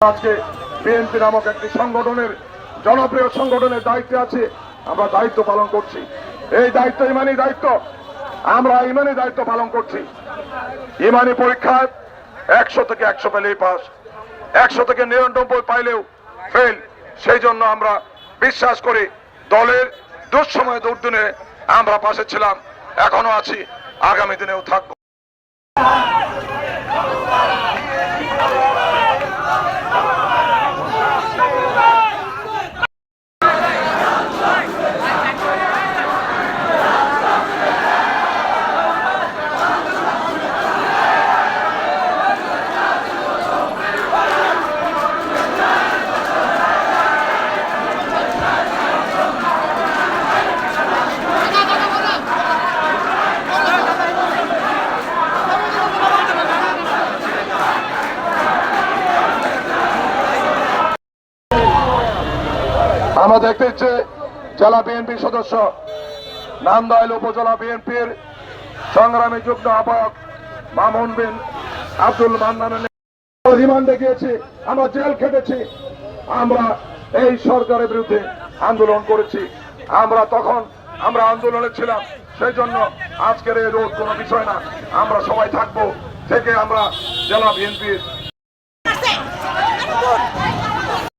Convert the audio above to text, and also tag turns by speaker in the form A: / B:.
A: আজকে বিএনপি নামক একটি সংগঠনের, জনপ্রিয় সংগঠনের দায়িত্বে আছে। আমরা দায়িত্ব পালন করছি। এই দায়িত্ব ইমানি দায়িত্ব। আমরা ইমানে দায়িত্ব পালন করছি। ইমানি পরীক্ষায় একশো থেকে একশো পেলেই পাস, একশো থেকে নিরানব্বই পাইলেও ফেল সেই জন্য আমরা বিশ্বাস করি দলের দুঃসময় দুর্দিনে আমরা পাশে ছিলাম, এখনও আছি, আগামী দিনেও থাকব। আমরা দেখতে ইচ্ছে জেলা বিএনপির সদস্য নান্দাইল উপজেলা বিএনপির সংগ্রামী যুগ্ম আহ্বায়ক মামুন বিন আব্দুল মান্নানের রিমান্ডে গিয়েছি আমরা জেল খেটেছি, আমরা এই সরকারের বিরুদ্ধে আন্দোলন করেছি। আমরা তখন আমরা আন্দোলনে ছিলাম, সেই জন্য আজকের এই রোড কোনো বিষয় না। আমরা সবাই থাকব, থেকে আমরা জেলা বিএনপির